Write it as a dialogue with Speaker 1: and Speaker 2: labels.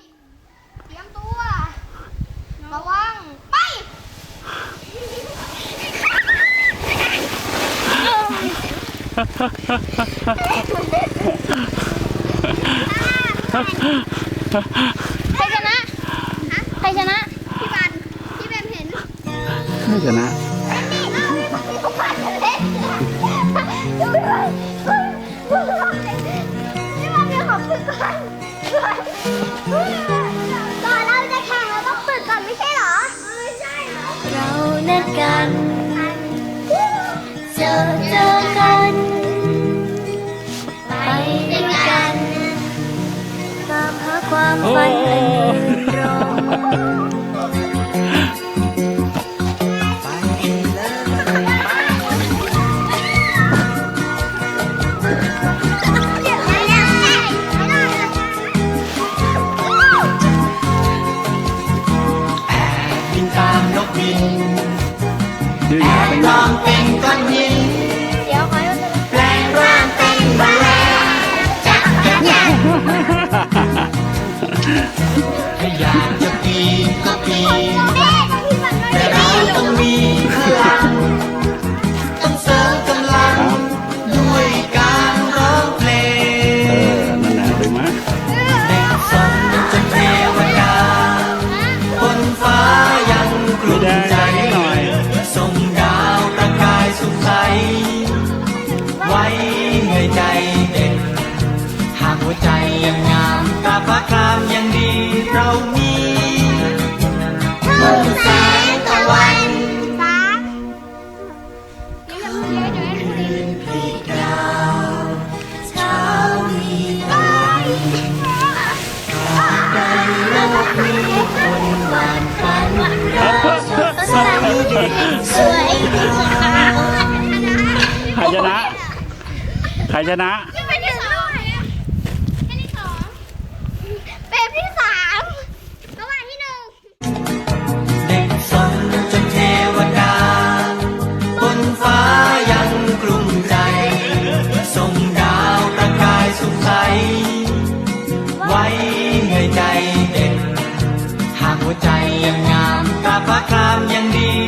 Speaker 1: ดิเตรียมตัว ระวัง ไป ใครชนะ ใครชนะ พี่บัน พี่แบมเห็น
Speaker 2: ไม่ชนะ
Speaker 3: นัดกันเจอเจอกันไปด้
Speaker 2: อ
Speaker 4: งเป็นก้อนหินเดี๋ยว
Speaker 1: ขอให้
Speaker 4: แปลงร่างเป็นแมลงจักจักจักถ้าอยากจะปีนก็ปีนแต่เราต้องมี ยังงามตาฟ้าครามยังดีเรามีแส
Speaker 3: ง
Speaker 4: ตะ
Speaker 3: วั
Speaker 4: น
Speaker 1: สามเด
Speaker 4: ี๋ยวอย่าเพิ่งเดี๋ยวเดี๋ยวให้ดูดิพลีดาวเช้านี้ตะวันในโลกนี้คนหวานฝัน
Speaker 3: เราสดใสเด็กสวยที่สุด
Speaker 2: ใครชนะ ใครชนะ
Speaker 1: พี่
Speaker 4: ไว้ในใจเด็ก หากหัวใจยังงามตาฟ้าครามยังดี